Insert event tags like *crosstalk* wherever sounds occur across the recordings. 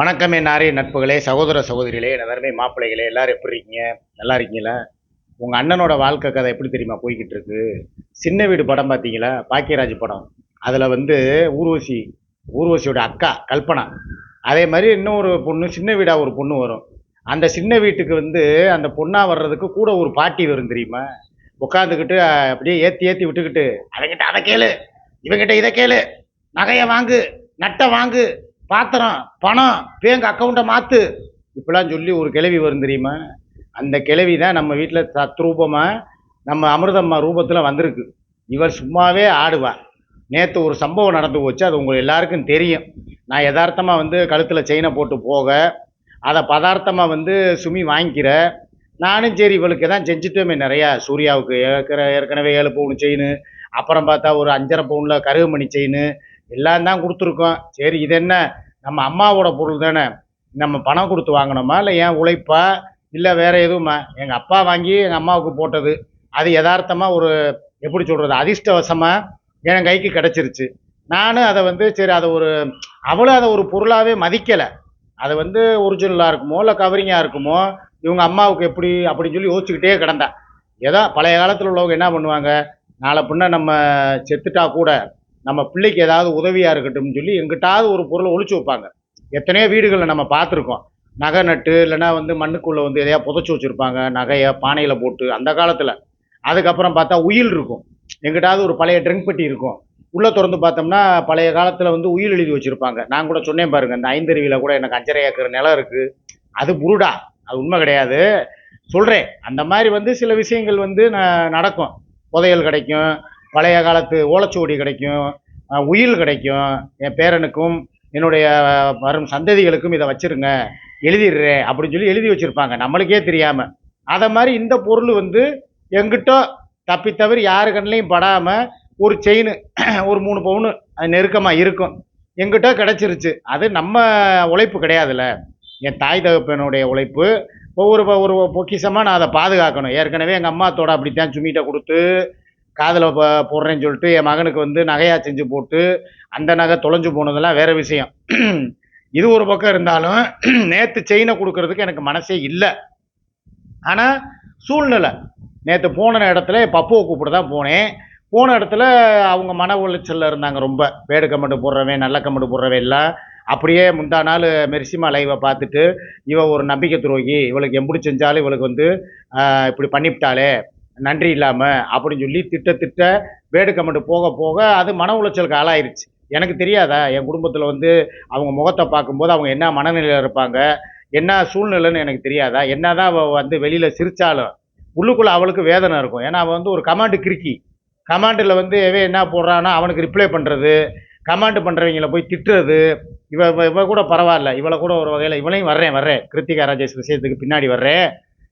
வணக்கம் என் நாரிய நட்புகளே சகோதர சகோதரிகளே நதர்மை மாப்பிள்ளைகளே எல்லாரும் எப்படி இருக்கீங்க? நல்லா இருக்கீங்களா? உங்கள் அண்ணனோட வாழ்க்கை கதை எப்படி தெரியுமா போய்கிட்டு இருக்கு? சின்ன வீடு படம் பார்த்தீங்களா? பாக்கியராஜ் படம். அதில் வந்து ஊர்வசி ஊர்வசியோட அக்கா கல்பனா. அதே மாதிரி இன்னொரு பொண்ணு சின்ன வீடாக ஒரு பொண்ணு வரும். அந்த சின்ன வீட்டுக்கு வந்து அந்த பொண்ணாக வர்றதுக்கு கூட ஒரு பாட்டி வரும் தெரியுமா? உட்காந்துக்கிட்டு அப்படியே ஏற்றி ஏற்றி விட்டுக்கிட்டு அவங்கிட்ட அதை கேளு. இவங்கிட்ட இதை கேளு. நகையை வாங்கு. நட்டை வாங்கு. பாத்திரம் பணம் பேங்க் அக்கௌண்ட்டை மாற்று இப்படிலாம் சொல்லி ஒரு கிளவி வரும் தெரியுமா? அந்த கிளவி தான் நம்ம வீட்டில் சத்ரூபமாக நம்ம அமிர்தம்மா ரூபத்தில் வந்திருக்கு. இவர் சும்மாவே ஆடுவார். நேற்று ஒரு சம்பவம் நடந்து போச்சு. அது உங்களுக்கு எல்லாருக்கும் தெரியும். நான் யதார்த்தமாக வந்து கழுத்தில் செயினை போட்டு போக அதை பதார்த்தமாக வந்து சுமி வாங்கிக்கிற நானும் சரி இவளுக்கு தான் செஞ்சுட்டோமே நிறையா. சூர்யாவுக்கு ஏற்கன ஏற்கனவே ஏழு பவுன் செயின் அப்புறம் பார்த்தா ஒரு அஞ்சரை பவுனில் கருகுமணி செயின் எல்லாம் தான் கொடுத்துருக்கோம். சரி இது என்ன? நம்ம அம்மாவோட பொருள் தானே? நம்ம பணம் கொடுத்து வாங்கினோமா இல்லை ஏன் உழைப்பா? இல்லை வேறு எதுவுமா? எங்கள் அப்பா வாங்கி எங்கள் அம்மாவுக்கு போட்டது. அது யதார்த்தமாக ஒரு எப்படி சொல்கிறது அதிர்ஷ்டவசமாக என் கைக்கு கிடச்சிருச்சு. நானும் அதை வந்து சரி அதை ஒரு அவளும் அதை ஒரு பொருளாகவே மதிக்கலை. அது வந்து ஒரிஜினலாக இருக்குமோ இல்லை கவரிங்காக இருக்குமோ இவங்க அம்மாவுக்கு எப்படி அப்படின்னு சொல்லி யோசிச்சுக்கிட்டே கிடந்தா. ஏதோ பழைய காலத்தில் உள்ளவங்க என்ன பண்ணுவாங்க? நாளை பின்ன நம்ம செத்துட்டா கூட நம்ம பிள்ளைக்கு ஏதாவது உதவியாக இருக்கட்டும்னு சொல்லி எங்கிட்டாவது ஒரு பொருளை ஒழிச்சு வைப்பாங்க. எத்தனையோ வீடுகளில் நம்ம பார்த்துருக்கோம். நகை நட்டு இல்லைன்னா வந்து மண்ணுக்குள்ளே வந்து எதையா புதைச்சி வச்சுருப்பாங்க. நகையை பானையில் போட்டு அந்த காலத்தில். அதுக்கப்புறம் பார்த்தா உயில் இருக்கும். எங்கிட்டாவது ஒரு பழைய ட்ரிங்க் பெட்டி இருக்கும். உள்ளே திறந்து பார்த்தோம்னா பழைய காலத்தில் வந்து உயில் எழுதி வச்சுருப்பாங்க. நான் கூட சொன்னேன் பாருங்க இந்த ஐந்தருவியில் கூட எனக்கு அஞ்சரை ஏக்கர் நிலம் இருக்குது அது புருடா அது உண்மை கிடையாது. சொல்கிறேன் அந்த மாதிரி வந்து சில விஷயங்கள் வந்து நடக்கும். புதையல் கிடைக்கும். பழைய காலத்து ஓலைச்சுவடி கிடைக்கும் உயில் கிடைக்கும். என் பேரனுக்கும் என்னுடைய வரும் சந்ததிகளுக்கும் இதை வச்சுருங்க. எழுதிடுறேன் அப்படின்னு சொல்லி எழுதி வச்சுருப்பாங்க. நம்மளுக்கே தெரியாமல் அதை மாதிரி இந்த பொருள் வந்து எங்கிட்ட தப்பி தவிர யாரு கண்ணிலையும் படாமல் ஒரு செயின் ஒரு மூணு பவுனு அது இருக்கும். எங்கிட்ட கிடச்சிருச்சு. அது நம்ம உழைப்பு கிடையாதுல்ல. என் தாய் தகப்பனுடைய உழைப்பு. ஒவ்வொரு ஒரு பொக்கிஷமாக நான் அதை பாதுகாக்கணும். ஏற்கனவே எங்கள் அம்மாத்தோட அப்படித்தான் சுமிகிட்ட கொடுத்து காதில் போடுறேன்னு சொல்லிட்டு என் மகனுக்கு வந்து நகையா செஞ்சு போட்டு அந்த நகை தொலைஞ்சு போனதெல்லாம் வேற விஷயம். *clears throat* இது ஒரு பக்கம் இருந்தாலும் *clears throat* நேற்று செயினை கொடுக்கறதுக்கு எனக்கு மனசே இல்லை. ஆனால் சூழ்நிலை. நேற்று போன இடத்துல பப்புவை கூப்பிட தான் போனேன். போன இடத்துல அவங்க மன உளைச்சலில் இருந்தாங்க ரொம்ப. வேடு கமெண்ட் போடுறவன் நல்ல கமெண்ட் போடுறவன் எல்லாம் அப்படியே முந்தா நாள் மெர்சிமா லைவை பார்த்துட்டு இவள் ஒரு நம்பிக்கை துரோகி. இவளுக்கு எப்படி செஞ்சாலும் இவளுக்கு வந்து இப்படி பண்ணிவிட்டாளே. நன்றி இல்லாமல் அப்படின்னு சொல்லி திட்ட திட்ட வேடு கமெண்ட் போக போக அது மன உளைச்சலுக்கு ஆளாயிருச்சு. எனக்கு தெரியாதா? என் குடும்பத்தில் வந்து அவங்க முகத்தை பார்க்கும்போது அவங்க என்ன மனநிலையில் இருப்பாங்க? என்ன சூழ்நிலைன்னு எனக்கு தெரியாதா? என்ன தான் அவள் வந்து வெளியில் சிரித்தாலும் உள்ளுக்குள்ளே அவளுக்கு வேதனை இருக்கும். ஏன்னா அவள் வந்து ஒரு கமாண்டு கிறுக்கி. கமாண்டில் வந்து எவன் என்ன போடுறான்னா அவனுக்கு ரிப்ளை பண்ணுறது கமாண்டு பண்ணுறவங்கள போய் திட்டுறது. இவ இவ கூட பரவாயில்ல. இவளை கூட ஒரு வகையில் இவளையும் வர்றேன் வர்றேன். கிருத்திகா ராஜேஷ் விஷயத்துக்கு பின்னாடி வர்றேன்.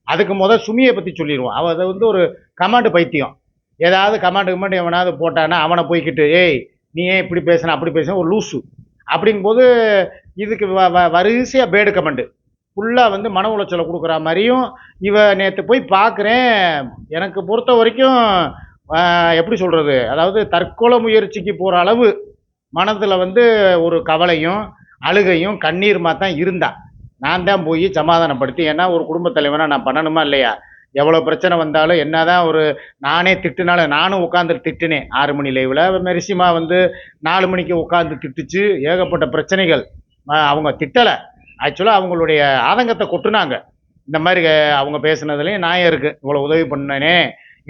அதுக்கு முத சுமியை பற்றி சொல்லிடுவோம் அவள் அதை வந்து ஒரு கமாண்டு பைத்தியம். ஏதாவது கமாண்டு கமாண்டு எவனாவது போட்டானா அவனை போய்க்கிட்டு ஏய் நீ ஏன் இப்படி பேசுன? அப்படி பேசுன ஒரு லூசு. அப்படிங்கும்போது இதுக்கு வ வ- வரிசையாக பேடு கமெண்டு ஃபுல்லாக வந்து மன உளைச்சலை கொடுக்குற மாதிரியும் இவ நேற்று போய் பார்க்குறேன் எனக்கு பொறுத்த வரைக்கும் எப்படி சொல்கிறது அதாவது தற்கொலை முயற்சிக்கு போகிற அளவு மனதில் வந்து ஒரு கவலையும் அழுகையும் கண்ணீருமா தான் இருந்தாள் நான் தான் போய் சமாதானப்படுத்தி ஏன்னா ஒரு குடும்பத் தலைவனாக நான் பண்ணணுமா இல்லையா? எவ்வளோ பிரச்சனை வந்தாலும் என்ன தான் ஒரு நானே திட்டுனாலும் நானும் உட்காந்து திட்டினேன். ஆறு மணி லைவில் மெரிசிமா வந்து நாலு மணிக்கு உட்காந்து திட்டுச்சு. ஏகப்பட்ட பிரச்சனைகள். அவங்க திட்டலை. ஆக்சுவலாக அவங்களுடைய ஆதங்கத்தை கொட்டுனாங்க. இந்த மாதிரி அவங்க பேசுனதுலேயும் நியாயம் இருக்குது இவ்வளோ உதவி பண்ணனே.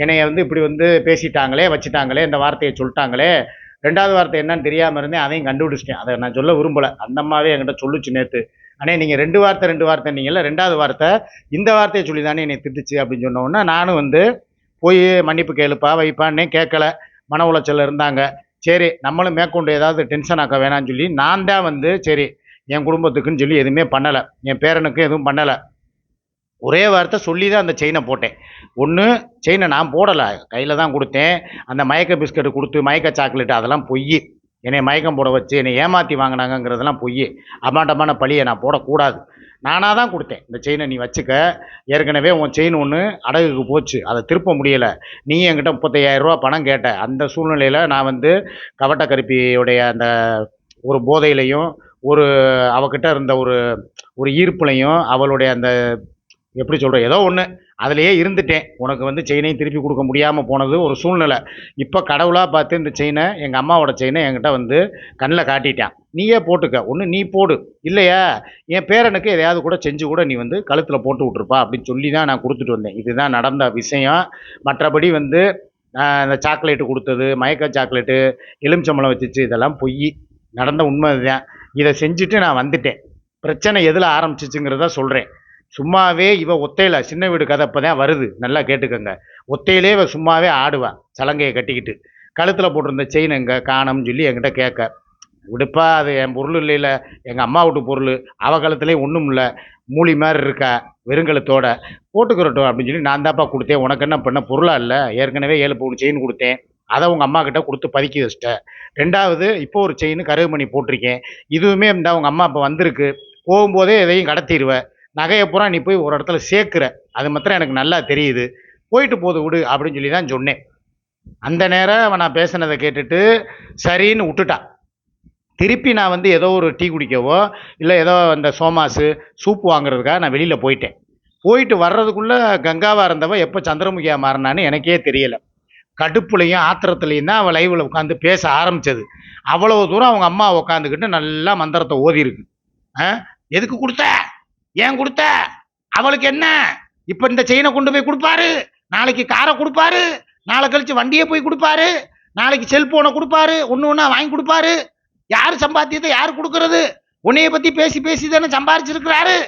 என்னைய வந்து இப்படி வந்து பேசிட்டாங்களே வச்சுட்டாங்களே இந்த வார்த்தையை சொல்லிட்டாங்களே. ரெண்டாவது வார்த்தை என்னன்னு தெரியாமல் இருந்தேன். அதையும் கண்டுபிடிச்சிட்டேன். அதை நான் சொல்ல விரும்பலை. அந்த அம்மாவே என்கிட்ட சொல்லுச்சு நேற்று அண்ணே நீங்கள் ரெண்டு வார்த்தை ரெண்டு வார்த்தை நீங்கள் ரெண்டாவது வார்த்தை இந்த வார்த்தையை சொல்லி தானே என்னை திட்டுச்சு அப்படின்னு சொன்னோன்னா நானும் வந்து போய் மன்னிப்பு கேளுப்பா வைப்பான்னே கேட்கல. மன உளைச்சல் இருந்தாங்க. சரி நம்மளும் மேற்கொண்டு ஏதாவது டென்ஷன் ஆக்க வேணாம்னு சொல்லி நான் தான் வந்து சரி என் குடும்பத்துக்குன்னு சொல்லி எதுவுமே பண்ணலை. என் பேரனுக்கும் எதுவும் பண்ணலை. ஒரே வார்த்தை சொல்லி தான் அந்த செயினை போட்டேன். ஒன்று செயினை நான் போடலை. கையில் தான் கொடுத்தேன். அந்த மயக்க பிஸ்கட் கொடுத்து மயக்க சாக்லேட் அதெல்லாம் பொய். என்னை மயக்கம் போட வச்சு என்னை ஏமாற்றி வாங்கினாங்கங்கிறதெல்லாம் பொய் அமாண்டமான பழியை நான் போடக்கூடாது. நானாக தான் கொடுத்தேன். இந்த செயினை நீ வச்சுக்க. ஏற்கனவே உன் செயின் ஒன்று அடகுக்கு போச்சு. அதை திருப்ப முடியலை. நீ என்கிட்ட முப்பத்தையாயிரம் ரூபா பணம் கேட்ட. அந்த சூழ்நிலையில் நான் வந்து கவட்ட கருப்பியுடைய அந்த ஒரு போதையிலையும் ஒரு அவகிட்ட இருந்த ஒரு ஒரு ஈர்ப்புலையும் அவளுடைய அந்த எப்படி சொல்கிற ஏதோ ஒன்று அதுலேயே இருந்துட்டேன். உனக்கு வந்து செயினையும் திருப்பி கொடுக்க முடியாமல் போனது ஒரு சூழ்நிலை. இப்போ கடவுளாக பார்த்து இந்த செயினை எங்கள் அம்மாவோட செயினை என்கிட்ட வந்து கண்ணில் காட்டிட்டான். நீயே போட்டுக்க. ஒன்று நீ போடு. இல்லையா? என் பேரனுக்கு எதையாவது கூட செஞ்சு கூட நீ வந்து கழுத்தில் போட்டு விட்ருப்பா அப்படின்னு சொல்லி தான் நான் கொடுத்துட்டு வந்தேன். இதுதான் நடந்த விஷயம். மற்றபடி வந்து இந்த சாக்லேட்டு கொடுத்தது மயக்க சாக்லேட்டு எலுமிச்சம்பழம் வச்சிச்சு இதெல்லாம் பொய். நடந்த உண்மை இதுதான் இதை செஞ்சுட்டு நான் வந்துட்டேன். பிரச்சனை எதில் ஆரம்பிச்சிச்சுங்கிறத சொல்கிறேன் சும்மாவே இவ ஒத்தையில் சின்ன வீடு கதை இப்போ தான் வருது. நல்லா கேட்டுக்கோங்க. ஒத்தையிலே இவ சும்மாவே ஆடுவேன் சலங்கையை கட்டிக்கிட்டு. கழுத்தில் போட்டிருந்த செயின் எங்கே காணோம்னு சொல்லி என்கிட்ட கேட்க. விடுப்பா அது என் பொருள் இல்லைல்ல எங்கள் அம்மா வீட்டு பொருள். அவ காலத்துலேயும் ஒன்றும் இல்லை. மூலி மாதிரி இருக்கா வெறுங்கலத்தோட போட்டுக்கிறட்டும் அப்படின்னு சொல்லி நான் தான்ப்பா கொடுத்தேன். உனக்கு என்ன பண்ண பொருளாக இல்லை? ஏற்கனவே ஏழு பவுன் செயின் கொடுத்தேன். அதை உங்கள் அம்மா கிட்ட கொடுத்து பதுக்கி வச்சிட்டேன். ரெண்டாவது இப்போ ஒரு செயின் கருகுமணி போட்டிருக்கேன். இதுவுமே இந்த உங்கள் அம்மா இப்போ வந்திருக்கு. போகும்போதே எதையும் கடத்திடுவேன் நகையை பூரா நீ போய் ஒரு இடத்துல சேர்க்குற. அது மாத்திரம் எனக்கு நல்லா தெரியுது. போயிட்டு போது விடு அப்படின்னு சொல்லி தான் சொன்னேன். அந்த நேரம் அவன் நான் பேசினதை கேட்டுட்டு சரின்னு விட்டுட்டான் திருப்பி நான் வந்து ஏதோ ஒரு டீ குடிக்கவோ இல்லை ஏதோ இந்த சோமாஸு சூப் வாங்குறதுக்காக நான் வெளியில் போயிட்டேன். போயிட்டு வர்றதுக்குள்ளே கங்காவாக இருந்தவ எப்போ சந்திரமுகியா மாறினான்னு எனக்கே தெரியலை. கடுப்புலையும் ஆத்திரத்துலையும் தான் அவள் லைவில் உட்காந்து பேச ஆரம்பித்தது அவ்வளவு தூரம் அவங்க அம்மா உட்காந்துக்கிட்டு நல்லா மந்திரத்தை ஓதி இருக்கு ஆ? எதுக்கு கொடுத்த? ஏன் கொடுத்த? அவளுக்கு என்ன? இப்போ இந்த செயினை கொண்டு போய் கொடுப்பாரு. நாளைக்கு காரை கொடுப்பாரு. நாளை கழிச்சு வண்டியை போய் கொடுப்பாரு. நாளைக்கு செல்போனை கொடுப்பாரு. ஒன்று ஒன்றா வாங்கி கொடுப்பாரு. யார் சம்பாத்தியத்தை யார் கொடுக்கறது? உன்னைய பற்றி பேசி பேசி தானே சம்பாரிச்சிருக்கிறாரு.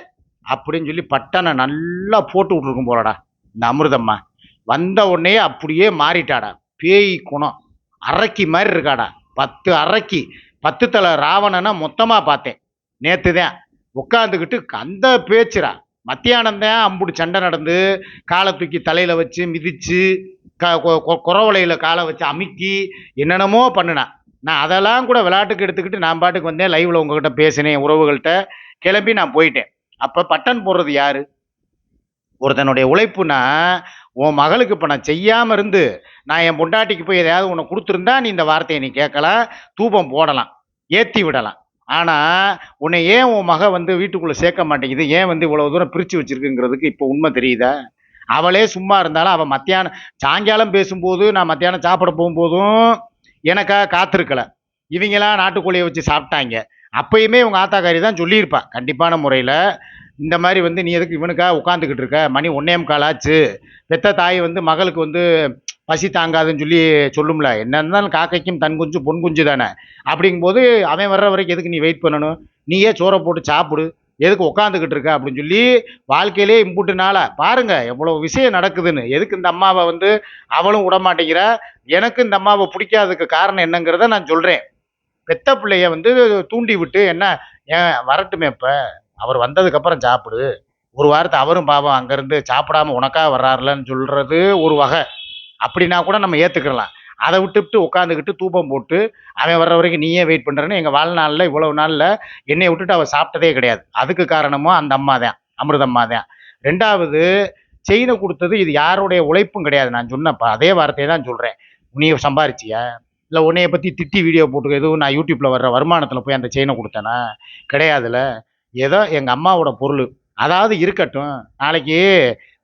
அப்படின்னு சொல்லி பட்டனை நல்லா போட்டு விட்ருக்கும் போலடா. இந்த அமிர்தம்மா. வந்த உடனே அப்படியே மாறிட்டாடா. பேய் குணம். அரக்கி மாதிரி இருக்காடா. பத்து அரக்கி. பத்து தலை ராவணனை மொத்தமாக பார்த்தேன். நேற்று தான் உட்காந்துக்கிட்டு அந்த பேச்சுரா மத்தியானம் தான் அம்புடு சண்டை நடந்து காலை தூக்கி தலையில் வச்சு மிதித்து க கொ- கொ- குறவலையில் காலை வச்சு அமுக்கி என்னென்னமோ பண்ணுனான் நான் அதெல்லாம் கூட விளையாட்டுக்கு எடுத்துக்கிட்டு நான் பாட்டுக்கு வந்தேன் லைவில் உங்ககிட்ட பேசினேன் உறவுகள்கிட்ட. கிளம்பி நான் போயிட்டேன். அப்போ பட்டன் போடுறது யார்? ஒருத்தனுடைய உழைப்புனா உன் மகளுக்கு இப்போ நான் செய்யாமல் இருந்து நான் என் பொண்டாட்டிக்கு போய் எதையாவது உன்னை கொடுத்துருந்தா நீ இந்த வார்த்தையை நீ கேட்கலாம் தூபம் போடலாம் ஏற்றி விடலாம். ஆனால் உன்னை ஏன் உன் மக வந்து வீட்டுக்குள்ளே சேர்க்க மாட்டேங்குது? ஏன் வந்து இவ்வளோ தூரம் பிரித்து வச்சுருக்குங்கிறதுக்கு இப்போ உண்மை தெரியுதா? அவளே சும்மா இருந்தாலும் அவள் மத்தியானம் சாயங்காலம் பேசும்போது நான் மத்தியானம் சாப்பிட போகும்போதும் எனக்காக காத்திருக்கல. இவங்களாம் நாட்டுக்கோழியை வச்சு சாப்பிட்டாங்க. அப்பயுமே உங்க ஆத்தாக்காரி தான் சொல்லியிருப்பா கண்டிப்பான முறையில் இந்த மாதிரி வந்து நீ எதுக்கு இவனுக்காக உட்காந்துக்கிட்டு இருக்க? மணி ஒன்னே முக்கால் ஆச்சு. பெத்த தாய் வந்து மகளுக்கு வந்து பசி தாங்காதுன்னு சொல்லி சொல்லும்ல. என்ன இருந்தாலும் காக்கைக்கும் தன் குஞ்சு பொன் குஞ்சு தானே. அப்படிங்கும்போது அவன் வர்ற வரைக்கும் எதுக்கு நீ வெயிட் பண்ணணும்? நீயே சோறை போட்டு சாப்பிடு. எதுக்கு உட்காந்துக்கிட்டு இருக்க? அப்படின்னு சொல்லி வாழ்க்கையிலே இம்புட்டுனால பாருங்க எவ்வளோ விஷயம் நடக்குதுன்னு. எதுக்கு இந்த அம்மாவை வந்து அவளும் விட மாட்டேங்கிறா? எனக்கு இந்த அம்மாவை பிடிக்காததுக்கு காரணம் என்னங்கிறத நான் சொல்கிறேன் பெத்த பிள்ளைய வந்து தூண்டி விட்டு என்ன ஏன் வரட்டுமே இப்போ. அவர் வந்ததுக்கப்புறம் சாப்பிடு. ஒரு வாரத்தை அவரும் பாவம் அங்கேருந்து சாப்பிடாம உனக்காக வர்றாருலன்னு சொல்கிறது ஒரு வகை. அப்படின்னா கூட நம்ம ஏற்றுக்கலாம் அதை விட்டுவிட்டு உட்காந்துக்கிட்டு தூபம் போட்டு அவன் வர்ற வரைக்கும் நீயே வெயிட் பண்ணுறேன்னு எங்கள் வாழ்நாளில் இவ்வளவு நாளில் என்னை விட்டுட்டு அவள் சாப்பிட்டதே கிடையாது. அதுக்கு காரணமும் அந்த அம்மா தான் அமிர்தம்மா தான். ரெண்டாவது செயினை கொடுத்தது இது யாருடைய உழைப்பும் கிடையாது. நான் சொன்னப்ப அதே வார்த்தையை தான் சொல்கிறேன் நீ சம்பாரிச்சியா? இல்லை உன்னைய பற்றி திட்டி வீடியோ போட்டு எதுவும் நான் யூடியூப்பில் வர்ற வருமானத்தில் போய் அந்த செயினை கொடுத்தேனா? கிடையாதுல ஏதோ எங்கள் அம்மாவோட பொருள். அதாவது இருக்கட்டும் நாளைக்கு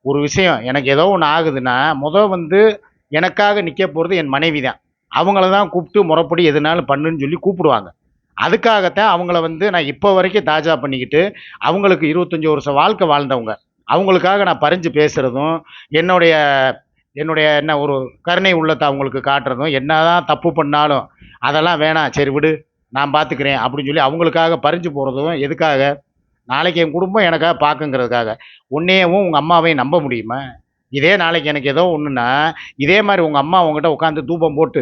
ஒரு விஷயம் எனக்கு ஏதோ ஒன்று ஆகுதுன்னா முதல் வந்து எனக்காக நிற்க போகிறது என் மனைவி தான். அவங்கள தான் கூப்பிட்டு முறைப்படி எதுனாலும் பண்ணுன்னு சொல்லி கூப்பிடுவாங்க. அதுக்காகத்தான் அவங்கள வந்து நான் இப்போ வரைக்கும் தாஜா பண்ணிக்கிட்டு அவங்களுக்கு இருபத்தஞ்சி வருஷம் வாழ்க்கை வாழ்ந்தவங்க. அவங்களுக்காக நான் பறிஞ்சு பேசுகிறதும் என்னுடைய என்னுடைய என்ன ஒரு கருணை உள்ளத்தை அவங்களுக்கு காட்டுறதும் என்னதான் தப்பு பண்ணாலும் அதெல்லாம் வேணாம். சரி விடு நான் பார்த்துக்கிறேன் அப்படின்னு சொல்லி அவங்களுக்காக பறிஞ்சு போகிறதும் எதுக்காக? நாளைக்கு என் குடும்பம் எனக்காக பார்க்குங்கிறதுக்காக. உன்னையவும் உங்கள் அம்மாவையும் நம்ப முடியுமா? இதே நாளைக்கு எனக்கு ஏதோ ஒன்றுன்னா இதே மாதிரி உங்கள் அம்மா உங்ககிட்ட உட்காந்து தூபம் போட்டு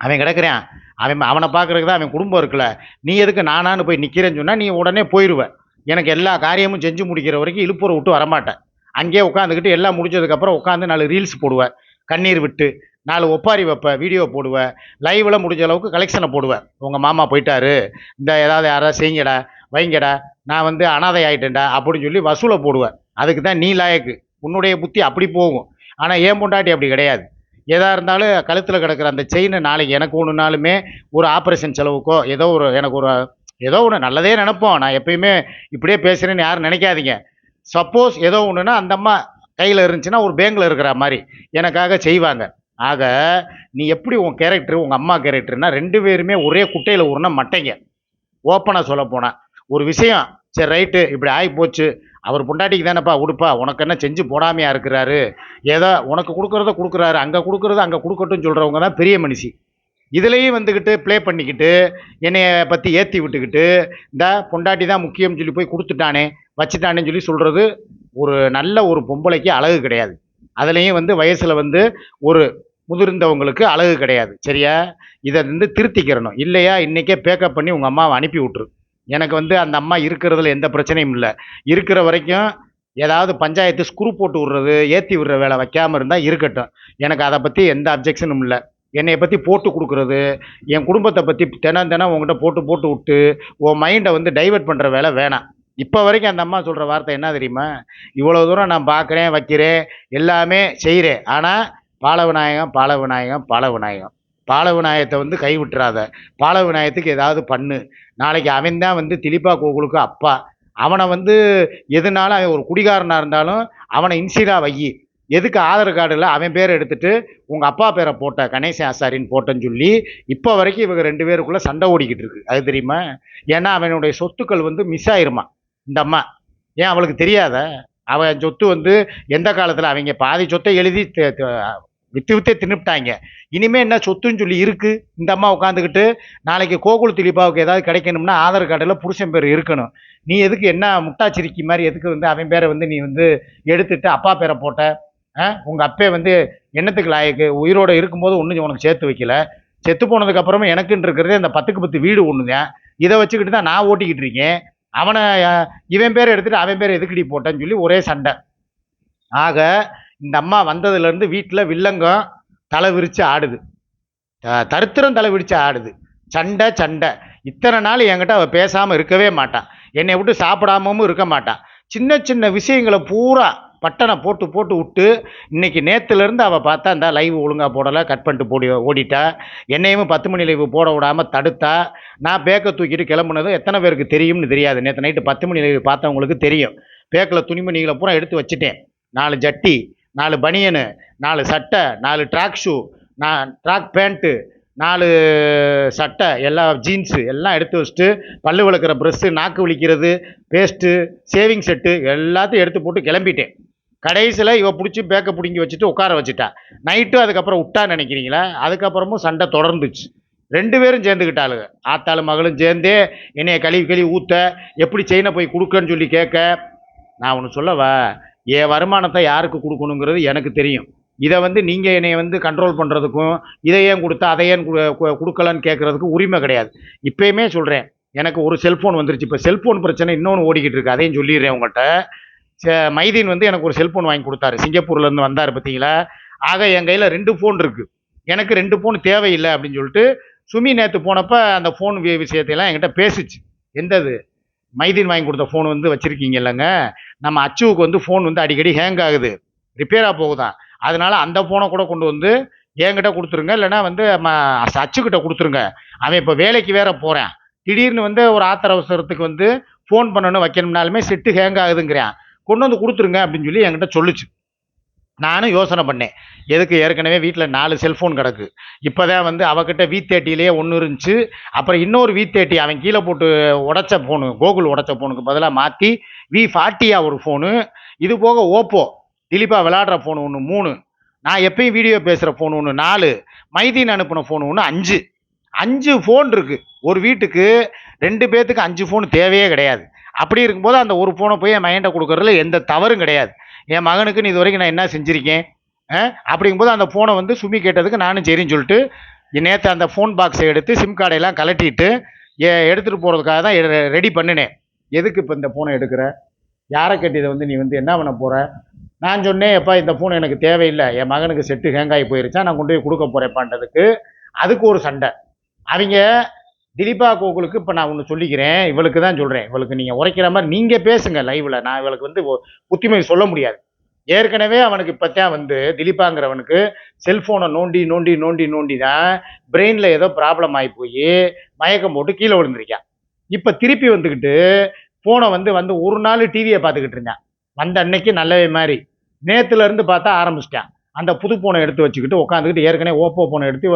அவன் கிடக்கிறான். அவன் அவனை பார்க்கறதுக்கு தான் அவன் குடும்பம் இருக்குல்ல. நீ எதுக்கு நானான்னு போய் நிற்கிறேன்னு சொன்னால் நீ உடனே போயிடுவேன் எனக்கு எல்லா காரியமும் செஞ்சு முடிக்கிற வரைக்கும் இழுப்புற விட்டு வரமாட்டேன். அங்கேயே உட்காந்துக்கிட்டு எல்லாம் முடிஞ்சதுக்கப்புறம் உட்காந்து நாலு ரீல்ஸ் போடுவேன் கண்ணீர் விட்டு நாலு ஒப்பாரி வைப்பேன் வீடியோ போடுவேன் லைவில் முடிஞ்ச அளவுக்கு கலெக்ஷனை போடுவேன் உங்கள் மாமா போயிட்டாரு. இந்த ஏதாவது யாராவது செய்யுங்கடா. வைங்கடா நான் வந்து அனாதை ஆயிட்டேன்டா அப்படின்னு சொல்லி வசூலை போடுவேன். அதுக்கு தான் நீ லாயக்கு. உன்னுடைய புத்தி அப்படி போகும். ஆனால் ஏன் பொண்டாட்டி அப்படி கிடையாது. எதாக இருந்தாலும் கழுத்தில் கிடக்கிற அந்த செயினை நாளைக்கு எனக்கு ஒன்றுனாலுமே ஒரு ஆப்ரேஷன் செலவுக்கோ ஏதோ ஒரு எனக்கு ஒரு ஏதோ ஒன்று நல்லதே நினைப்போம். நான் எப்பயுமே இப்படியே பேசுகிறேன்னு யாரும் நினைக்காதீங்க. சப்போஸ் ஏதோ ஒன்றுனா அந்த அம்மா கையில் இருந்துச்சுன்னா ஒரு பேங்கில் இருக்கிற மாதிரி எனக்காக செய்வாங்க. ஆக நீ எப்படி உன் கேரக்டர் உங்கள் அம்மா கேரக்டர்னா ரெண்டு பேருமே ஒரே குட்டையில் ஊறினா மட்டைங்க. ஓப்பனாக சொல்ல போனால் ஒரு விஷயம் சரி ரைட்டு இப்படி ஆகி போச்சு அவர் பொண்டாட்டிக்கு தானேப்பா உடுப்பா உனக்கு என்ன செஞ்சு போடாமையாக இருக்கிறாரு? ஏதோ உனக்கு கொடுக்குறத கொடுக்குறாரு அங்கே கொடுக்குறத அங்கே கொடுக்கட்டும் சொல்கிறவங்க தான் பெரிய மனுஷி. இதுலேயும் வந்துக்கிட்டு ப்ளே பண்ணிக்கிட்டு என்னைய பற்றி ஏற்றி விட்டுக்கிட்டு இந்த பொண்டாட்டி தான் முக்கியம் சொல்லி போய் கொடுத்துட்டானே வச்சுட்டானேன்னு சொல்லி சொல்கிறது ஒரு நல்ல ஒரு பொம்பளைக்கு அழகு கிடையாது. அதுலேயும் வந்து வயசில் வந்து ஒரு முதிர்ந்தவங்களுக்கு அழகு கிடையாது சரியா? இதை வந்து திருத்திக்கிறணும். இல்லையா? இன்றைக்கே பேக்கப் பண்ணி உங்கள் அம்மாவை அனுப்பி விட்ரு எனக்கு வந்து அந்த அம்மா இருக்கிறதுல எந்த பிரச்சனையும் இல்லை. இருக்கிற வரைக்கும் ஏதாவது பஞ்சாயத்து ஸ்க்ரூ போட்டு விட்றது ஏற்றி விடுற வேலை வைக்காமல் இருந்தால் இருக்கட்டும். எனக்கு அதை பற்றி எந்த அப்ஜெக்ஷனும் இல்லை. என்னையை பற்றி போட்டு கொடுக்குறது என் குடும்பத்தை பற்றி தினம் தினம் உங்கள்கிட்ட போட்டு போட்டு விட்டு உன் மைண்டை வந்து டைவர்ட் பண்ணுற வேலை வேணாம். இப்போ வரைக்கும் அந்த அம்மா சொல்கிற வார்த்தை என்ன தெரியுமா? இவ்வளோ தூரம் நான் பார்க்குறேன் வைக்கிறேன் எல்லாமே செய்கிறேன் ஆனால் பால விநாயகம் பால விநாயகம் பால விநாயகத்தை வந்து கை விட்டுறாத பால விநாயகத்துக்கு ஏதாவது பண்ணு. நாளைக்கு அவன் தான் வந்து திலிப்பா கோகுலுக்கு அப்பா. அவனை வந்து எதுனாலும் அவன் ஒரு குடிகாரனாக இருந்தாலும் அவனை இன்சீராக வை. எதுக்கு ஆதார் கார்டில் அவன் பேரை எடுத்துட்டு உங்கள் அப்பா பேரை போட்ட கணேசன் ஆசாரின்னு போட்டேன்னு சொல்லி இப்போ வரைக்கும் இவங்க ரெண்டு பேருக்குள்ளே சண்டை ஓடிக்கிட்டு இருக்கு. அது தெரியுமா? ஏன்னா அவனுடைய சொத்துக்கள் வந்து மிஸ் ஆயிருமா? இந்த அம்மா. ஏன் அவளுக்கு தெரியாத? அவன் சொத்து வந்து எந்த காலத்தில் அவங்க பாதி சொத்தை எழுதி வித்து வித்தே தின்னுப்ட்டாங்க இனிமேல் என்ன சொத்துன்னு சொல்லி இருக்குது இந்த அம்மா உட்காந்துக்கிட்டு நாளைக்கு கோகுல் திலீபாவுக்கு ஏதாவது கிடைக்கணும்னா ஆதார் கார்டில் புருஷன் பேர் இருக்கணும். நீ எதுக்கு என்ன முட்டாச்சிரிக்கி மாதிரி எதுக்கு வந்து அவன் பேரை வந்து நீ வந்து எடுத்துட்டு அப்பா பேரை போட்ட? உங்கள் அப்பே வந்து என்னத்துக்கு லாயக்கு? உயிரோடு இருக்கும்போது ஒன்றும் உனக்கு சேர்த்து வைக்கல. செத்து போனதுக்கப்புறமே எனக்குன்னு இருக்கிறதே அந்த பத்துக்கு பத்து வீடு ஒன்றுங்க இதை வச்சுக்கிட்டு தான் நான் ஓட்டிக்கிட்டு இருக்கேன். அவனை இவன் பேரை எடுத்துகிட்டு அவன் பேரை எதுக்கடி போட்டேன்னு சொல்லி ஒரே சண்டை. ஆக இந்த அம்மா வந்ததுலேருந்து வீட்டில் வில்லங்கம் தலை விரித்து ஆடுது. த- தலை விரித்து ஆடுது. சண்டை சண்டை. இத்தனை நாள் என்கிட்ட அவள் பேசாமல் இருக்கவே மாட்டான் என்னை விட்டு சாப்பிடாமவும் இருக்க மாட்டான் சின்ன சின்ன விஷயங்களை பூரா பட்டனை போட்டு போட்டு விட்டு இன்னைக்கு நேற்றுலேருந்து அவள் பார்த்தா இந்த லைவ் ஒழுங்காக போடலை கட் பண்ணிட்டு போடி ஓடிட்டா. என்னையும் பத்து மணி லைவ் போட விடாமல் தடுத்தா. நான் பேக்கை தூக்கிட்டு கிளம்புனதும் எத்தனை பேருக்கு தெரியும்னு தெரியாது. நேற்று நைட்டு பத்து மணி லைவ் பார்த்தவங்களுக்கு தெரியும். பேக்கில் துணிமணிகளை பூரா எடுத்து வச்சுட்டேன். நாலு ஜட்டி நாலு பனியனு நாலு சட்டை நாலு ட்ராக் ஷூ நான் ட்ராக் பேண்ட்டு நாலு சட்டை எல்லாம் ஜீன்ஸு எல்லாம் எடுத்து வச்சுட்டு பல்லு விளக்குற ப்ரெஷ்ஷு நாக்கு வலிக்கிறது பேஸ்ட்டு சேவிங் செட்டு எல்லாத்தையும் எடுத்து போட்டு கிளம்பிட்டேன். கடைசியில் இவ பிடிச்சி பேக்கை பிடுங்கி வச்சுட்டு உட்கார வச்சுட்டா. நைட்டும் அதுக்கப்புறம் விட்டான்னு நினைக்கிறீங்களா? அதுக்கப்புறமும் சண்டை தொடர்ந்துச்சு. ரெண்டு பேரும் சேர்ந்துக்கிட்டாளுங்க. ஆத்தாள் மகளும் சேர்ந்தே என்னைய கழுவி கழுவி ஊற்ற எப்படி செயினை போய் கொடுக்கன்னு சொல்லி கேட்க நான் ஒன்று சொல்லவா? என் வருமானத்தை யாருக்கு கொடுக்கணுங்கிறது எனக்கு தெரியும். இதை வந்து நீங்கள் என்னை வந்து கண்ட்ரோல் பண்ணுறதுக்கும் இதை ஏன் கொடுத்தா அதை ஏன் கொடுக்கலன்னு கேட்குறதுக்கு உரிமை கிடையாது. இப்பயுமே சொல்கிறேன் எனக்கு ஒரு செல்ஃபோன் வந்துருச்சு. இப்போ செல்ஃபோன் பிரச்சனை இன்னொன்று ஓடிக்கிட்டு இருக்கு. அதையும் சொல்லிடுறேன் உங்கள்கிட்ட ச- மைதீன் வந்து எனக்கு ஒரு செல்ஃபோன் வாங்கி கொடுத்தாரு. சிங்கப்பூர்லேருந்து வந்தார் பார்த்தீங்களா ஆக என் கையில் ரெண்டு ஃபோன் இருக்குது எனக்கு ரெண்டு ஃபோன் தேவையில்லை அப்படின்னு சொல்லிட்டு சுமி நேற்று போனப்போ அந்த ஃபோன் விஷயத்தையெல்லாம் என்கிட்ட பேசுச்சு. எந்தது? மைதீன் வாங்கி கொடுத்த ஃபோன் வந்து வச்சுருக்கீங்க இல்லைங்க. நம்ம அச்சுவுக்கு வந்து ஃபோன் வந்து அடிக்கடி ஹேங் ஆகுது. ரிப்பேராக போகுதான் அதனால அந்த ஃபோனை கூட கொண்டு வந்து என்கிட்ட கொடுத்துருங்க. இல்லைன்னா வந்து ம அச்சுக்கிட்ட கொடுத்துருங்க. அவன் இப்போ வேலைக்கு வேற போகிறேன் திடீர்னு வந்து ஒரு ஆத்திர அவசரத்துக்கு வந்து ஃபோன் பண்ணணும் வைக்கணும்னாலுமே செட்டு ஹேங் ஆகுதுங்கிறான். கொண்டு வந்து கொடுத்துருங்க அப்படின்னு சொல்லி என்கிட்ட சொல்லுச்சு. நானும் யோசனை பண்ணேன். எதுக்கு? ஏற்கனவே வீட்டில் நாலு செல்ஃபோன் கிடக்கு. இப்போ தான் வந்து அவகிட்ட வி தேர்ட்டிலேயே ஒன்று இருந்துச்சு. அப்புறம் இன்னொரு வி தேர்ட்டி அவன் கீழே போட்டு உடச்ச ஃபோனு கோகுல் உடச்ச ஃபோனுக்கு பதிலாக மாற்றி வி ஃபார்ட்டியா ஒரு ஃபோனு இது போக ஓப்போ திலீப்பாக விளாடுற ஃபோனு ஒன்று மூணு. நான் எப்பயும் வீடியோ பேசுகிற ஃபோன் ஒன்று நாலு. மைதீன் அனுப்பின ஃபோன் ஒன்று அஞ்சு. அஞ்சு ஃபோன் இருக்குது ஒரு வீட்டுக்கு ரெண்டு பேர்த்துக்கு அஞ்சு ஃபோன் தேவையே கிடையாது. அப்படி இருக்கும்போது அந்த ஒரு ஃபோனை போய் என் மைண்டை கொடுக்குறதுல எந்த தவறும் கிடையாது. என் மகனுக்குன்னு இது வரைக்கும் நான் என்ன செஞ்சுருக்கேன்? ஆ? அப்படிங்கும்போது அந்த ஃபோனை வந்து சுமி கேட்டதுக்கு நானும் சரின்னு சொல்லிட்டு நேற்று அந்த ஃபோன் பாக்ஸை எடுத்து சிம் கார்டையெல்லாம் கலட்டிட்டு ஏ எடுத்துகிட்டு போகிறதுக்காக தான் ரெடி பண்ணினேன். எதுக்கு இப்போ இந்த ஃபோனை எடுக்கிற? யாரை கேட்டு இதை வந்து நீ வந்து என்ன பண்ண போகிற நான் சொன்னேன் எப்பா இந்த ஃபோன் எனக்கு தேவையில்லை. என் மகனுக்கு செட்டு ஹேங் ஆகி போயிருச்சா? நான் கொண்டு போய் கொடுக்க போகிறேன்ப்பான்றதுக்கு அதுக்கு ஒரு சண்டை. அவங்க திலீபா கோகுலுக்கு இப்போ நான் ஒன்று சொல்லிக்கிறேன். இவளுக்கு தான் சொல்கிறேன் இவளுக்கு நீங்கள் உரைக்கிற மாதிரி நீங்கள் பேசுங்க லைவில் நான் இவளுக்கு வந்து புத்திமை சொல்ல முடியாது. ஏற்கனவே அவனுக்கு இப்போத்தான் வந்து திலீபாங்கிறவனுக்கு செல்ஃபோனை நோண்டி நோண்டி நோண்டி நோண்டி தான் பிரெயினில் ஏதோ ப்ராப்ளம் ஆகி போய் மயக்கம் போட்டு கீழே விழுந்திருக்கான் இப்போ திருப்பி வந்துக்கிட்டு ஃபோனை வந்து வந்து ஒரு நாள் டிவியை பார்த்துக்கிட்டு இருந்தான். வந்த அன்னைக்கு நல்லவே மாதிரி நேற்றுலேருந்து பார்த்தா ஆரம்பிச்சிட்டான். அந்த புது ஃபோனை எடுத்து வச்சுக்கிட்டு உட்காந்துக்கிட்டு ஏற்கனவே ஓப்போ ஃபோனை எடுத்து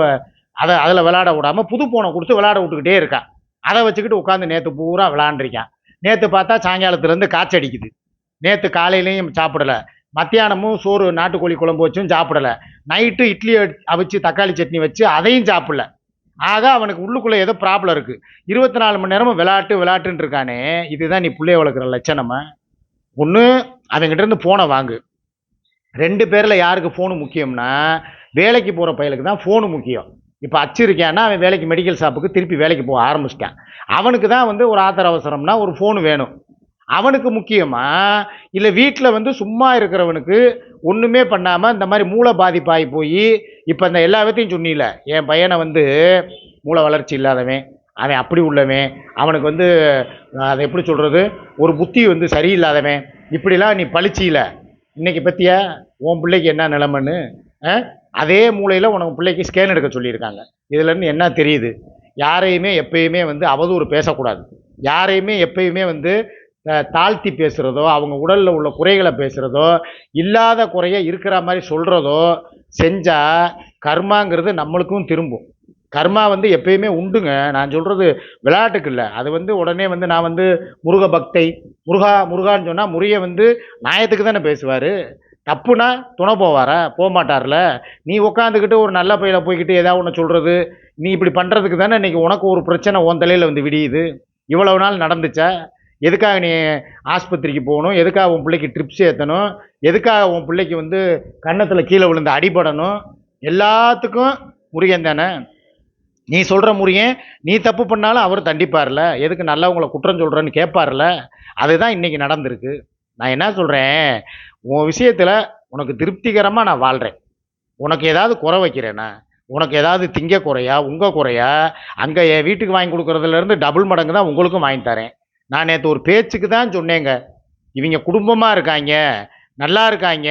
அதை அதில் விளாட விடாமல் புது ஃபோனை கொடுத்து விளாட விட்டுக்கிட்டே இருக்கான் அதை வச்சுக்கிட்டு உட்காந்து நேற்று பூரா விளாண்டுருக்கான் நேற்று பார்த்தா சாயங்காலத்துலேருந்து காய்ச்சடிக்குது நேற்று காலையிலையும் சாப்பிடல. மத்தியானமும் சோறு நாட்டுக்கோழி குழம்பு வச்சும் சாப்பிடல. நைட்டு இட்லி அவிச்சு தக்காளி சட்னி வச்சு அதையும் சாப்பிடல. ஆக அவனுக்கு உள்ளுக்குள்ளே ஏதோ ப்ராப்ளம் இருக்குது இருபத்தி நாலு மணி நேரமும் விளையாட்டு விளையாட்டுன்னு இருக்கானே. இதுதான் நீ பிள்ளைய வளர்க்குற லட்சணமா? ஒன்று அவங்ககிட்டருந்து ஃபோனை வாங்கு. ரெண்டு பேரில் யாருக்கு ஃபோனு முக்கியம்னா வேலைக்கு போகிற பையலுக்கு தான் ஃபோனு முக்கியம். இப்போ அச்சு இருக்கான்னா அவன் வேலைக்கு மெடிக்கல் ஷாப்புக்கு திருப்பி வேலைக்கு போக ஆரம்பிச்சிட்டான். அவனுக்கு தான் வந்து ஒரு ஆத்திர அவசரம்னா ஒரு ஃபோனு வேணும். அவனுக்கு முக்கியமாக இல்லை வீட்டில் வந்து சும்மா இருக்கிறவனுக்கு ஒன்றுமே பண்ணாமல் இந்த மாதிரி மூளை பாதிப்பாகி போய் இப்போ இந்த எல்லா விதத்தையும் சொன்னில என் பையனை வந்து மூளை வளர்ச்சி இல்லாதவன் அவன் அப்படி உள்ளவன் அவனுக்கு வந்து அதை எப்படி சொல்கிறது ஒரு புத்தி வந்து சரியில்லாதவன் இப்படிலாம் நீ பழிச்சியில. இன்றைக்கி பற்றியா உன் பிள்ளைக்கு என்ன நிலமன்னு அதே மூலையில் உனக்கு பிள்ளைக்கு ஸ்கேன் எடுக்க சொல்லியிருக்காங்க. இதுலேருந்து என்ன தெரியுது? யாரையுமே எப்பயுமே வந்து அவதூறு பேசக்கூடாது. யாரையுமே எப்பயுமே வந்து தாழ்த்தி பேசுகிறதோ அவங்க உடலில் உள்ள குறைகளை பேசுகிறதோ இல்லாத குறைய இருக்கிற மாதிரி சொல்கிறதோ செஞ்சால் கர்மாங்கிறது நம்மளுக்கும் திரும்பும். கர்மா வந்து எப்பயுமே உண்டுங்க. நான் சொல்கிறது விளையாட்டுக்கு இல்லை. அது வந்து உடனே வந்து நான் வந்து முருக பக்தை முருகா முருகான்னு சொன்னால் முருகை வந்து நாயத்துக்கு தானே பேசுவார். தப்புனா துணை போவாரா? போக மாட்டார்ல நீ உட்காந்துக்கிட்டு ஒரு நல்ல பையில போய்கிட்டு ஏதாவது ஒன்று சொல்கிறது நீ இப்படி பண்ணுறதுக்கு தானே இன்னைக்கு உனக்கு ஒரு பிரச்சனை உன் தலையில் வந்து விடியுது. இவ்வளவு நாள் நடந்துச்சா? எதுக்காக நீ ஆஸ்பத்திரிக்கு போகணும்? எதுக்காக உன் பிள்ளைக்கு ட்ரிப்ஸ் ஏற்றணும் எதுக்காக உன் பிள்ளைக்கு வந்து கன்னத்தில் கீழே விழுந்து அடிபடணும்? எல்லாத்துக்கும் முருகன் தானே. நீ சொல்கிற முருகன் நீ தப்பு பண்ணாலும் அவர் தண்டிப்பார்ல. எதுக்கு நல்லவங்களை குற்றம் சொல்கிறேன்னு கேட்பார்ல அதுதான் இன்னைக்கு நடந்திருக்கு. நான் என்ன சொல்கிறேன் உன் விஷயத்தில் உனக்கு திருப்திகரமாக நான் வாழ்கிறேன் உனக்கு ஏதாவது குறை வைக்கிறேன்னா உனக்கு ஏதாவது திங்க குறையா? உங்கள் குறையா? அங்கே என் வீட்டுக்கு வாங்கி கொடுக்குறதுலேருந்து டபுள் மடங்கு தான் உங்களுக்கும் வாங்கி தரேன். நான் நேற்று ஒரு பேச்சுக்கு தான் சொன்னேங்க. இவங்க குடும்பமாக இருக்காங்க. நல்லா இருக்காங்க.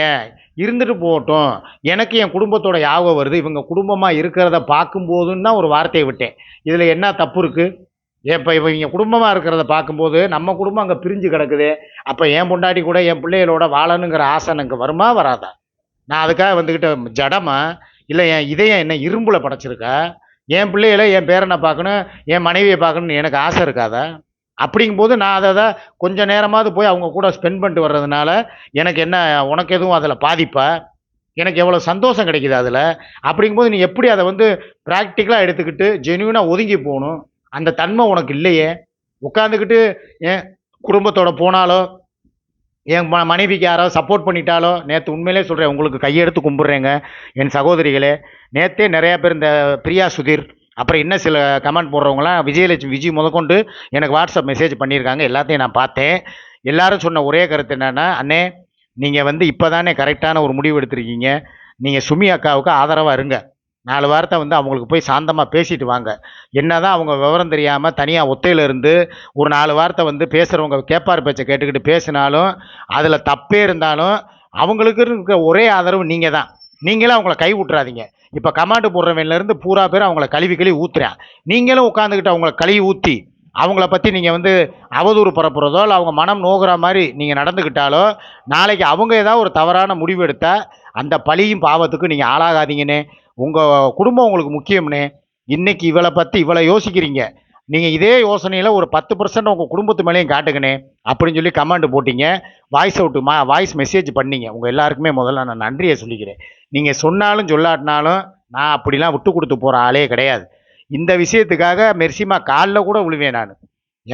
இருந்துட்டு போகட்டும். எனக்கு என் குடும்பத்தோட ஞாபகம் வருது. இவங்க குடும்பமாக இருக்கிறத பார்க்கும்போதுன்னு தான் ஒரு வார்த்தையை விட்டேன். இதில் என்ன தப்பு இருக்குது இப்போ இவங்க குடும்பமாக இருக்கிறத பார்க்கும்போது நம்ம குடும்பம் அங்கே பிரிஞ்சு கிடக்குது. அப்போ என் பொண்டாட்டி கூட என் பிள்ளைகளோட வாழணுங்கிற ஆசை எனக்கு வருமா வராதா? நான் அதுக்காக வந்துக்கிட்ட ஜடமா இல்லை என் இதயம் என்ன இரும்பில் படைச்சிருக்கா? என் பிள்ளைகளை என் பேரனை பார்க்கணும் என் மனைவியை பார்க்கணும்னு எனக்கு ஆசை இருக்காதா? அப்படிங்கும்போது நான் அதை தான் கொஞ்சம் நேரமாவது போய் அவங்க கூட ஸ்பெண்ட் பண்ணிட்டு வர்றதுனால எனக்கு என்ன உனக்கு எதுவும் அதில் பாதிப்பா? எனக்கு எவ்வளோ சந்தோஷம் கிடைக்குது அதில்? அப்படிங்கும்போது நீ எப்படி அதை வந்து ப்ராக்டிக்கலாக எடுத்துக்கிட்டு ஜென்யூனாக ஒதுங்கி போகணும்? அந்த தன்மை உனக்கு இல்லையே. உட்காந்துக்கிட்டு ஏன் குடும்பத்தோட போனாலோ என் ம மனைவிக்கு யாராவது சப்போர்ட் பண்ணிட்டாலோ நேற்று உண்மையிலே சொல்கிறேன் உங்களுக்கு கையெடுத்து கும்பிட்றேங்க என் சகோதரிகளே. நேற்றே நிறையா பேர் இந்த பிரியா சுதீர் அப்புறம் இன்னும் சில கமெண்ட் போடுறவங்களாம் விஜயலட்சுமி விஜய் முதற்கொண்டு எனக்கு வாட்ஸ்அப் மெசேஜ் பண்ணியிருக்காங்க. எல்லாத்தையும் நான் பார்த்தேன். எல்லாரும் சொன்ன ஒரே கருத்து என்னென்னா அண்ணே நீங்கள் வந்து இப்போ தானே கரெக்டான ஒரு முடிவு எடுத்திருக்கீங்க. நீங்கள் சுமி அக்காவுக்கு ஆதரவாக இருங்க. நாலு வாரத்தை வந்து அவங்களுக்கு போய் சாந்தமாக பேசிட்டு வாங்க. என்ன தான் அவங்க விவரம் தெரியாமல் தனியாக ஒத்தையில் இருந்து ஒரு நாலு வார்த்தை வந்து பேசுகிறவங்க கேட்பார் பேச்சை கேட்டுக்கிட்டு பேசினாலும் அதில் தப்பே இருந்தாலும் அவங்களுக்கு இருக்க ஒரே ஆதரவு நீங்கள் தான் நீங்களும் அவங்கள கை விட்டுறாதீங்க இப்போ கமாண்டு போடுறவன்லேருந்து பூரா பேர் அவங்கள கழுவி கழுவி ஊத்துறான். நீங்களும் உட்காந்துக்கிட்டு அவங்கள கழுவி ஊற்றி அவங்கள பற்றி நீங்கள் வந்து அவதூறு பரப்புறதோ இல்லை அவங்க மனம் நோகிற மாதிரி நீங்கள் நடந்துக்கிட்டாலோ நாளைக்கு அவங்க ஏதாவது ஒரு தவறான முடிவு எடுத்தால் அந்த பழியும் பாவத்துக்கும் நீங்கள் ஆளாகாதீங்கன்னு உங்கள் குடும்பம் உங்களுக்கு முக்கியம்னே இன்னைக்கு இவளை பற்றி இவளை யோசிக்கிறீங்க. நீங்கள் இதே யோசனையில் ஒரு பத்து பர்சன்ட் உங்கள் குடும்பத்து மேலேயும் காட்டுங்கண்ணே அப்படின்னு சொல்லி கமெண்ட் போட்டிங்க. வாய்ஸ் அவுட்டு மா வாய்ஸ் மெசேஜ் பண்ணீங்க. உங்கள் எல்லாருக்குமே முதல்ல நான் நன்றியை சொல்லிக்கிறேன். நீங்கள் சொன்னாலும் சொல்லாட்டினாலும் நான் அப்படிலாம் விட்டு கொடுத்து போகிற ஆளே கிடையாது. இந்த விஷயத்துக்காக மெர்சிமா காலில் கூட விழுவேன் நான்.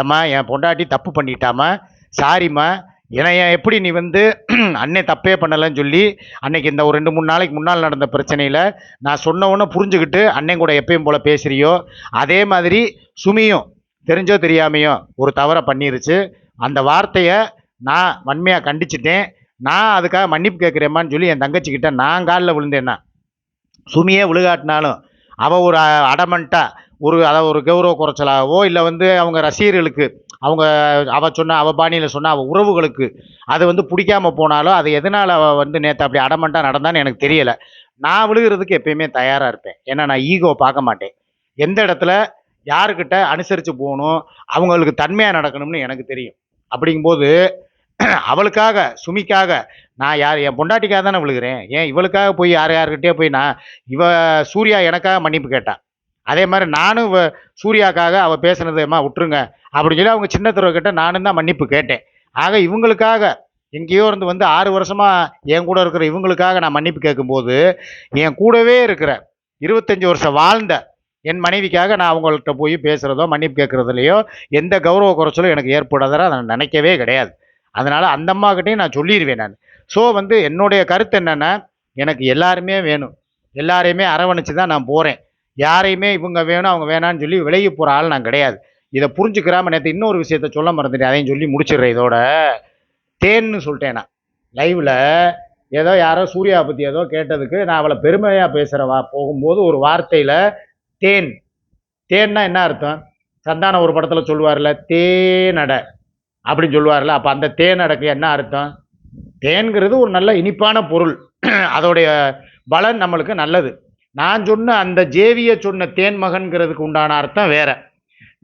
ஏம்மா என் பொண்டாட்டி தப்பு பண்ணிட்டாமா சாரிம்மா என்னைய எப்படி நீ வந்து *clears throat* அன்னை தப்பே பண்ணலைன்னு சொல்லி அன்னைக்கு இந்த ஒரு ரெண்டு மூணு நாளைக்கு முன்னால் நடந்த பிரச்சனையில் நான் சொன்னவொன்னே புரிஞ்சுக்கிட்டு அண்ணன் கூட எப்பயும் போல் பேசுகிறியோ அதே மாதிரி சுமியும் தெரிஞ்சோ தெரியாமையோ ஒரு தவறை பண்ணிருச்சு. அந்த வார்த்தையை நான் வன்மையாக கண்டிச்சிட்டேன். நான் அதுக்காக மன்னிப்பு கேட்குறேம்மான்னு சொல்லி என் தங்கச்சிக்கிட்ட நான் காலில் விழுந்தேன்னா சுமியே விழுகாட்டினாலும் அவள் ஒரு அடமண்ட்டாக ஒரு அதை ஒரு கௌரவ குறைச்சலாகவோ இல்லை வந்து அவங்க ரசிகர்களுக்கு அவங்க அவ சொன்ன அவள் பாணியில் சொன்ன அவள் உறவுகளுக்கு அது வந்து பிடிக்காம போனாலும் அது எதனால் அவள் வந்து நேற்று அப்படி அடமண்ட்டாக நடந்தான்னு எனக்கு தெரியலை. நான் விழுகிறதுக்கு எப்பயுமே தயாராக இருப்பேன். ஏன்னா நான் ஈகோவை பார்க்க மாட்டேன். எந்த இடத்துல யாருக்கிட்ட அனுசரித்து போகணும் அவங்களுக்கு தன்மையாக நடக்கணும்னு எனக்கு தெரியும். அப்படிங்கும்போது அவளுக்காக சுமிக்காக நான் யார் என் பொண்டாட்டிக்காக தானே விழுகிறேன்? ஏன் இவளுக்காக போய் யார் யார்கிட்டே போய் நான் இவ சூர்யா எனக்காக மன்னிப்பு கேட்டான் அதே மாதிரி நானும் சூர்யாக்காக அவள் பேசுனதுமா விட்டுருங்க. அப்படின்னு சொல்லி அவங்க சின்ன கிட்ட நானும் தான் மன்னிப்பு கேட்டேன். ஆக இவங்களுக்காக எங்கேயோ இருந்து வந்து ஆறு வருஷமாக என் கூட இருக்கிற இவங்களுக்காக நான் மன்னிப்பு கேட்கும்போது என் கூடவே இருக்கிற இருபத்தஞ்சி வருஷம் வாழ்ந்த என் மனைவிக்காக நான் அவங்கள்ட்ட போய் பேசுகிறதோ மன்னிப்பு கேட்குறதுலையோ எந்த கௌரவ குறைச்சலும் எனக்கு ஏற்படாதரா நான் நினைக்கவே கிடையாது. அதனால் அந்த அம்மாக்கிட்டையும் நான் சொல்லிடுவேன் நான். ஸோ வந்து என்னுடைய கருத்து என்னென்னா எனக்கு எல்லாருமே வேணும். எல்லாரையுமே அரவணைச்சு தான் நான் போகிறேன் யாரையுமே இவங்க வேணும் அவங்க வேணான்னு சொல்லி விலகி போகிற ஆள் நான் கிடையாது. இதை புரிஞ்சுக்கிறாம நேற்று இன்னொரு விஷயத்த சொல்ல மறந்துட்டேன். அதையும் சொல்லி முடிச்சிடுறேன் இதோட. தேன்னு சொல்லிட்டேன் நான். லைவில் ஏதோ யாரோ சூர்யா பற்றி ஏதோ கேட்டதுக்கு நான் அவளை பெருமையாக பேசுகிற வா போகும்போது ஒரு வார்த்தையில் தேன். தேன்னா என்ன அர்த்தம்? சந்தானம் ஒரு படத்தில் சொல்லுவார்ல தேனடை அப்படின்னு சொல்லுவார்ல. அப்போ அந்த தேனடைக்கு என்ன அர்த்தம்? தேன்கிறது ஒரு நல்ல இனிப்பான பொருள். *clears throat* அதோடைய பலன் நம்மளுக்கு நல்லது. நான் சொன்ன அந்த ஜேவியை சொன்ன தேன் மகன்கிறதுக்கு உண்டான அர்த்தம் வேற.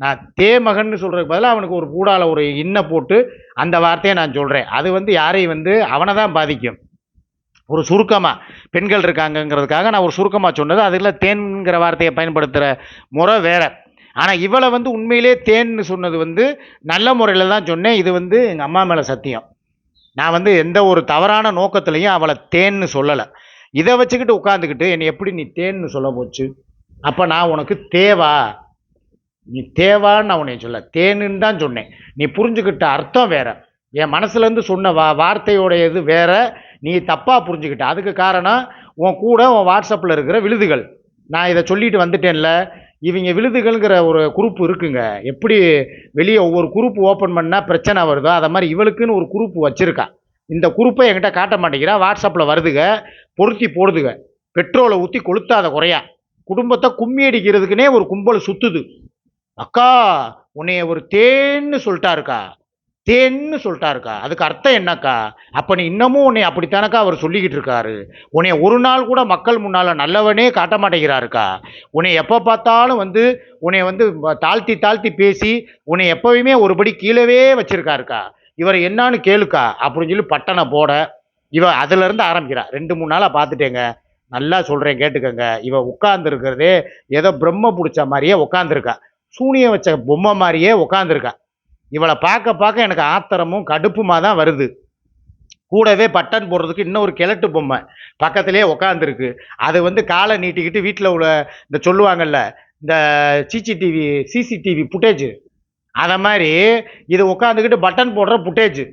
நான் தே மகன்னு சொல்கிறதுக்கு பதிலாக அவனுக்கு ஒரு கூடால ஒரு இன்ன போட்டு அந்த வார்த்தையை நான் சொல்கிறேன் அது வந்து யாரையும் வந்து அவனை தான் பாதிக்கும். ஒரு சுருக்கமாக பெண்கள் இருக்காங்கங்கிறதுக்காக நான் ஒரு சுருக்கமாக சொன்னது. அதில் தேன்ங்கிற வார்த்தையை பயன்படுத்துகிற முறை வேற. ஆனால் இவளை வந்து உண்மையிலே தேன்னு சொன்னது வந்து நல்ல முறையில் தான் சொன்னேன். இது வந்து எங்கள் அம்மா மேலே சத்தியம். நான் வந்து எந்த ஒரு தவறான நோக்கத்துலையும் அவளை தேன்னு சொல்லலை. இதை வச்சுக்கிட்டு உட்காந்துக்கிட்டு என்னை எப்படி நீ தேன்னு சொல்ல போச்சு? அப்போ நான் உனக்கு தேவா? நீ தேவான்னு நான் உன்னை சொல்ல தேனுன்னு தான் சொன்னேன். நீ புரிஞ்சுக்கிட்ட அர்த்தம் வேற. என் மனசுலேருந்து சொன்ன வா வார்த்தையோடைய இது வேற. நீ தப்பாக புரிஞ்சுக்கிட்ட. அதுக்கு காரணம் உன் கூட உன் வாட்ஸ்அப்பில் இருக்கிற விழுதுகள். நான் இதை சொல்லிட்டு வந்துட்டேன்ல. இவங்க விழுதுகள்ங்கிற ஒரு குரூப் இருக்குங்க. எப்படி வெளியே ஒவ்வொரு குரூப் ஓப்பன் பண்ணால் பிரச்சனை வருதோ அதை மாதிரி இவளுக்குன்னு ஒரு குரூப் வச்சுருக்கா. இந்த குரூப்பை என்கிட்ட காட்ட மாட்டேங்கிறா. வாட்ஸ்அப்பில் வருதுங்க பொருத்தி போடுதுங்க பெட்ரோலை ஊற்றி கொளுத்தாத குறையா. குடும்பத்தை கும்மி அடிக்கிறதுக்குனே ஒரு கும்பல் சுற்றுது அக்கா உன்னைய ஒரு தேன்னு சொல்லிட்டாருக்கா. தேன்னு சொல்லிட்டாருக்கா. அதுக்கு அர்த்தம் என்னக்கா? அப்போ நீ இன்னமும் உன்னை அப்படித்தானக்கா அவர் சொல்லிக்கிட்டு இருக்காரு? உன்னை ஒரு நாள் கூட மக்கள் முன்னால் நல்லவனே காட்ட மாட்டேங்கிறாருக்கா? உன்னை எப்போ பார்த்தாலும் வந்து உன்னை வந்து தாழ்த்தி தாழ்த்தி பேசி உன்னை எப்போவுமே ஒருபடி கீழவே வச்சிருக்காருக்கா? இவர் என்னான்னு கேளுக்கா அப்படின்னு சொல்லி பட்டனை போட இவ அதுலேருந்து ஆரம்பிக்கிறா. ரெண்டு மூணு நாளாக பார்த்துட்டேங்க. நல்லா சொல்கிறேன் கேட்டுக்கங்க. இவ உட்காந்துருக்கிறதே ஏதோ பிரம்ம பிடிச்ச மாதிரியே உட்காந்துருக்கா சூனியம் வச்ச பொம்மை மாதிரியே உட்காந்துருக்கா இவளை பார்க்க பார்க்க எனக்கு ஆத்திரமும் கடுப்புமா தான் வருது. கூடவே பட்டன் போடுறதுக்கு இன்னொரு கிழட்டு பொம்மை பக்கத்திலே உக்காந்துருக்கு அது வந்து காலை நீட்டிக்கிட்டு வீட்டில் உள்ள இந்த சொல்லுவாங்கல்ல இந்த சிசிடிவி சிசிடிவி ஃபுட்டேஜ் அதை மாதிரி இது உட்காந்துக்கிட்டு பட்டன் போடுற புட்டேஜ்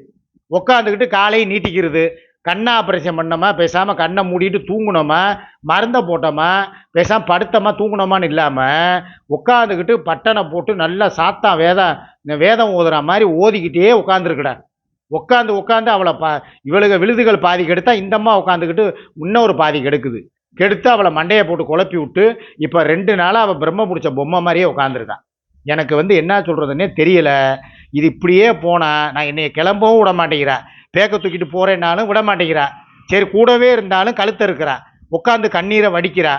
உட்காந்துக்கிட்டு காலையை நீட்டிக்கிறது. கண்ணை ஆப்ரேஷன் பண்ணோமா? பேசாமல் கண்ணை மூடிட்டு தூங்குனோமா? மருந்தை போட்டோமா? பேசாமல் படுத்தோமா? தூங்கினோமான்னு இல்லாமல் உட்காந்துக்கிட்டு பட்டனை போட்டு நல்லா சாத்தா வேதம் வேதம் ஓதுற மாதிரி ஓதிக்கிட்டே உட்காந்துருக்குடா உட்காந்து உட்காந்து அவளை பா இவளுக விழுதுகள் பாதி கெடுத்தா இந்தம்மா உட்காந்துக்கிட்டு இன்னொரு பாதி கெடுக்குது கெடுத்து அவளை மண்டையை போட்டு குழப்பி விட்டு இப்போ ரெண்டு நாளாக அவள் பிரம்ம பிடிச்ச பொம்மை மாதிரியே உட்காந்துருக்கான் எனக்கு வந்து என்ன சொல்கிறதுனே தெரியல. இது இப்படியே போனால் நான் என்னைய கிளம்பவும் விட மாட்டேங்கிறா. பேக்க தூக்கிட்டு போகிறேன்னாலும் விட மாட்டேங்கிறா. சரி கூடவே இருந்தாலும் கழுத்த இருக்கிறா. உட்காந்து கண்ணீரை வடிக்கிறா.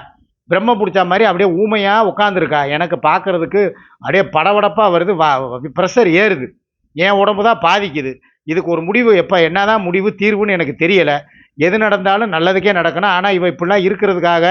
பிரம்ம பிடிச்ச மாதிரி அப்படியே ஊமையாக உட்காந்துருக்கா எனக்கு பார்க்கறதுக்கு அப்படியே படபடப்பாக வருது. வா ப்ரெஷர் ஏறுது. என் உடம்பு தான் பாதிக்குது. இதுக்கு ஒரு முடிவு எப்போ என்ன தான் முடிவு தீர்வுன்னு எனக்கு தெரியலை. எது நடந்தாலும் நல்லதுக்கே நடக்கணும். ஆனால் இவ இப்படிலாம் இருக்கிறதுக்காக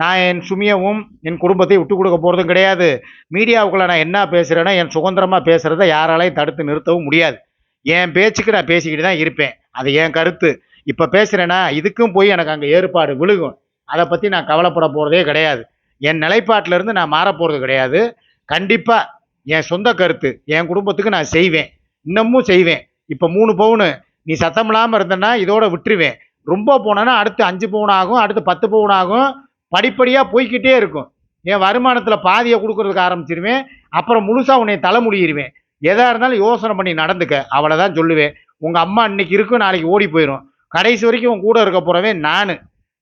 நான் என் சுமியவும் என் குடும்பத்தை விட்டு கொடுக்க போகிறதும் கிடையாது. மீடியாவுக்குள்ளே நான் என்ன பேசுகிறேன்னா என் சுதந்திரமாக பேசுகிறத யாராலையும் தடுத்து நிறுத்தவும் முடியாது. என் பேச்சுக்கு நான் பேசிக்கிட்டு தான் இருப்பேன். அது என் கருத்து. இப்போ பேசுகிறேன்னா இதுக்கும் போய் எனக்கு அங்கே ஏற்பாடு விழுகும். அதை பற்றி நான் கவலைப்பட போகிறதே கிடையாது. என் நிலைப்பாட்டிலேருந்து நான் மாறப்போகிறது கிடையாது. கண்டிப்பாக என் சொந்த கருத்து என் குடும்பத்துக்கு நான் செய்வேன். இன்னமும் செய்வேன். இப்போ மூணு பவுனு. நீ சத்தம் இல்லாமல் இருந்தேன்னா இதோட விட்டுருவேன். ரொம்ப போனோன்னா அடுத்து அஞ்சு பவுன் ஆகும் அடுத்து பத்து பவுன் ஆகும். படிப்படியாக போய்க்கிட்டே இருக்கும். என் வருமானத்தில் பாதியை கொடுக்கறதுக்கு ஆரம்பிச்சிருவேன். அப்புறம் முழுசாக உன்னை தலைமுடியிருவேன் எதாக இருந்தாலும் யோசனை பண்ணி நடந்துக்க. அவளை தான் சொல்லுவேன். உங்கள் அம்மா இன்னைக்கு இருக்கும் நாளைக்கு ஓடி போயிடும் கடைசி வரைக்கும் உன் கூட இருக்க போகிறவே நான்.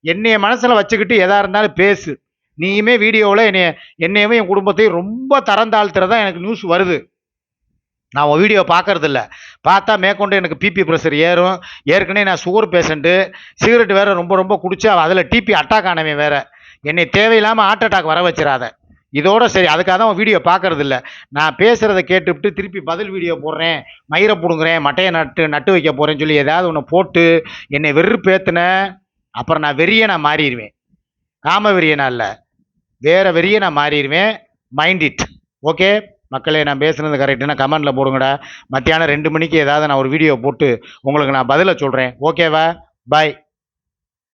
என்னைய மனசில் வச்சுக்கிட்டு எதாக இருந்தாலும் பேசு. நீயுமே வீடியோவில் என்னைய என்னையுமே என் குடும்பத்தையும் ரொம்ப தரம் தாழ்த்துறதா எனக்கு நியூஸ் வருது. நான் உன் வீடியோ பார்க்கறதில்ல. பார்த்தா மேற்கொண்டு எனக்கு பிபி ப்ரெஷர் ஏறும். ஏற்கனவே நான் சுகர் பேஷண்ட்டு சிகரெட் வேறு ரொம்ப ரொம்ப குடிச்சா அதில் டிபி அட்டாக் ஆனவன் வேறு. என்னை தேவையில்லாமல் ஹார்ட் அட்டாக் வர வச்சிடாத. இதோட சரி அதுக்காக தான் உன் வீடியோ பார்க்கறது நான் பேசுகிறத கேட்டுவிட்டு திருப்பி பதில் வீடியோ போடுறேன். மயிரை பிடுங்குறேன் மட்டையை நட்டு நட்டு வைக்க போகிறேன்னு சொல்லி ஏதாவது ஒன்று போட்டு என்னை வெறுப்பேத்தின அப்புறம் நான் வெறிய நான் மாறிடுவேன். காம வெறியனா இல்லை. வேறு வெறிய நான் மாறிடுவேன். மைண்ட் இட் ஓகே மக்களே நான் பேசுனது கரெக்டுனா கமெண்டில் போடுங்கடா. மத்தியானம் ரெண்டு மணிக்கு ஏதாவது நான் ஒரு வீடியோ போட்டு உங்களுக்கு நான் பதிலை சொல்கிறேன் ஓகேவா பாய்